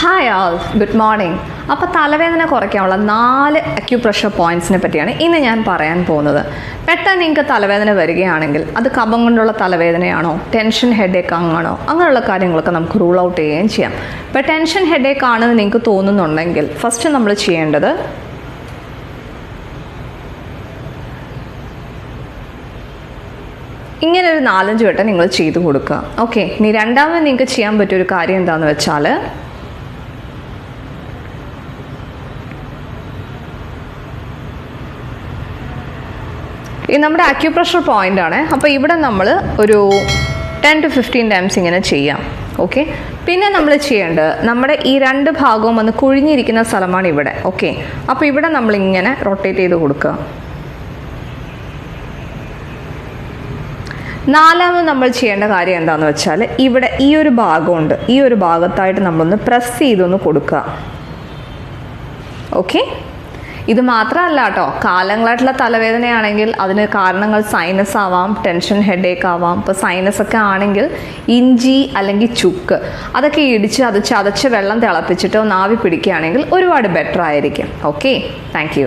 Hi ആൾ good morning അപ്പോൾ തലവേദന കുറയ്ക്കാനുള്ള നാല് അക്യുപ്രഷർ പോയിന്റ്സിനെ പറ്റിയാണ് ഇന്ന് ഞാൻ പറയാൻ പോകുന്നത്. പെട്ടെന്ന് നിങ്ങൾക്ക് തലവേദന വരികയാണെങ്കിൽ അത് കഫം കൊണ്ടുള്ള തലവേദനയാണോ? ടെൻഷൻ ഹെഡേക്ക് ആണോ അങ്ങനെയുള്ള കാര്യങ്ങളൊക്കെ നമുക്ക് റൂൾ ഔട്ട് ചെയ്യുകയും ചെയ്യാം. ഇപ്പോൾ ടെൻഷൻ ഹെഡേക്ക് ആണെന്ന് നിങ്ങൾക്ക് തോന്നുന്നുണ്ടെങ്കിൽ ഫസ്റ്റ് നമ്മൾ ചെയ്യേണ്ടത് ഇങ്ങനെ ഒരു നാലഞ്ച് വട്ടം നിങ്ങൾ ചെയ്തു കൊടുക്കുക. ഓക്കെ ഇനി രണ്ടാമത് നിങ്ങൾക്ക് ചെയ്യാൻ പറ്റിയ ഒരു കാര്യം എന്താണെന്ന് വെച്ചാൽ ഇത് നമ്മുടെ അക്യുപ്രഷർ പോയിന്റ് ആണ്. അപ്പോൾ ഇവിടെ നമ്മൾ ഒരു ടെൻ ടു ഫിഫ്റ്റീൻ ടൈംസ് ഇങ്ങനെ ചെയ്യാം. ഓക്കെ പിന്നെ നമ്മൾ ചെയ്യേണ്ടത് നമ്മുടെ ഈ രണ്ട് ഭാഗവും ഒന്ന് കുഴിഞ്ഞിരിക്കുന്ന സ്ഥലമാണ് ഇവിടെ. ഓക്കെ അപ്പോൾ ഇവിടെ നമ്മൾ ഇങ്ങനെ റൊട്ടേറ്റ് ചെയ്ത് കൊടുക്കുക. നാലാമത് നമ്മൾ ചെയ്യേണ്ട കാര്യം എന്താണെന്ന് വെച്ചാൽ ഇവിടെ ഈ ഒരു ഭാഗമുണ്ട്. ഈ ഒരു ഭാഗത്തായിട്ട് നമ്മളൊന്ന് പ്രസ് ചെയ്തൊന്ന് കൊടുക്കുക. ഓക്കെ ഇത് മാത്രമല്ല കേട്ടോ കാലങ്ങളായിട്ടുള്ള തലവേദനയാണെങ്കിൽ അതിന് കാരണങ്ങൾ സൈനസ് ആവാം ടെൻഷൻ ഹെഡേക്ക് ആവാം. ഇപ്പോൾ സൈനസ് ഒക്കെ ആണെങ്കിൽ ഇഞ്ചി അല്ലെങ്കിൽ ചുക്ക്. അതൊക്കെ ഇടിച്ച് അത് ചതച്ച് വെള്ളം തിളപ്പിച്ചിട്ട് ആവി പിടിക്കുകയാണെങ്കിൽ ഒരുപാട് ബെറ്റർ ആയിരിക്കും. Okay thank